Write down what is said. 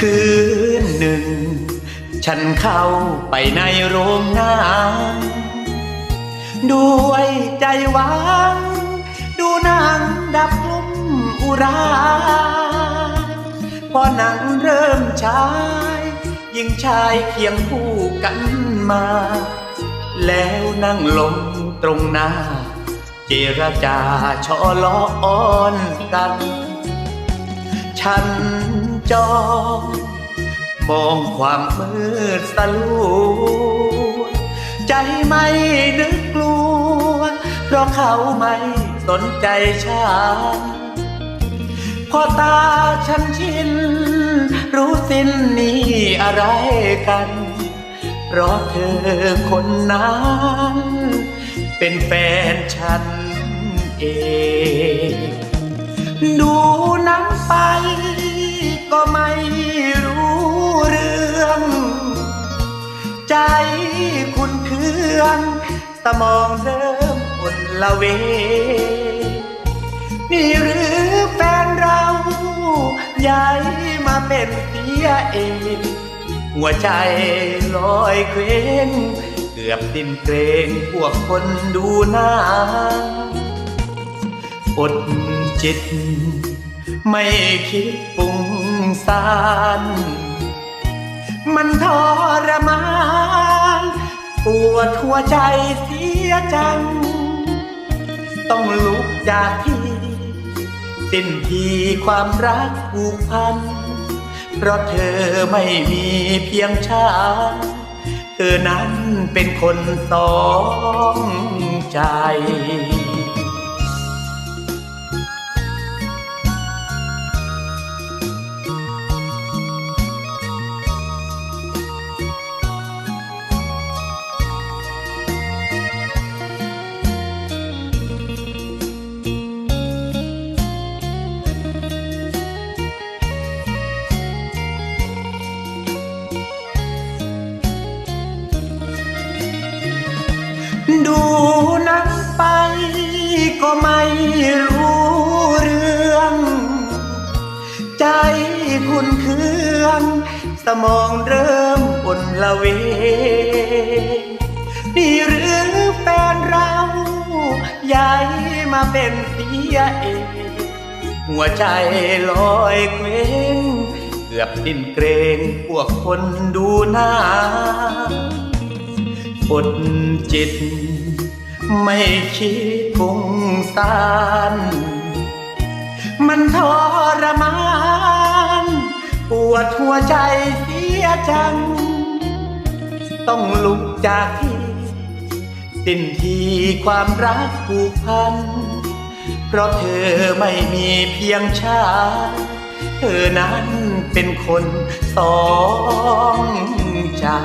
คืนหนึ่ง ฉันเข้าไปในโรงงานด้วยใจหวัง ดูนังดับกลุ่มอุรา พอหนังเริ่มฉาย ยิ่งชายเคียงคู่กันมา แล้วนั่งลงตรงหน้า เจรจาชอล้ออ้อนกัน ฉัน จองมองความมืดสลัวใจไม่นึกกลัว เพราะเขาไม่สนใจฉันพอตาฉันชิน รู้สิ้นนี่อะไรกัน เพราะเธอคนนั้น เป็นแฟนฉันเอง ดูนังไป ก็ไม่รู้เรื่อง ใจคุณเครื่อง สมองเริ่มอ่นละเว นี่หรือแฟนเราย้ายมาเป็นเสียเอง หัวใจลอยเคว้งเกือบสิ้นเกรงพวกคนดูหน้าอดจิต ไม่คิดปรุงสารมันทรมานปวดหัวใจเสียจัง ต้องลุกจากที่สิ้นทีความรักผูกพัน เพราะเธอไม่มีเพียงฉันเธอนั้นเป็นคนสองใจ ดูนังไปก็ไม่รู้เรื่อง ใจคุณเครื่อง สมองเริ่มอ่นละเวงนี่หรือแฟนเราย้ายมาเป็นเสียเอง หัวใจลอยเคว้งเกือบสิ้นเกรงพวกคนดูหน้า อดจิต ไม่คิดปรุงสารมันทรมานปวดหัวใจเสียจัง ต้องลุกจากที่สิ้นทีความรักผูกพัน เพราะเธอไม่มีเพียงฉันเธอนั้นเป็นคนสองา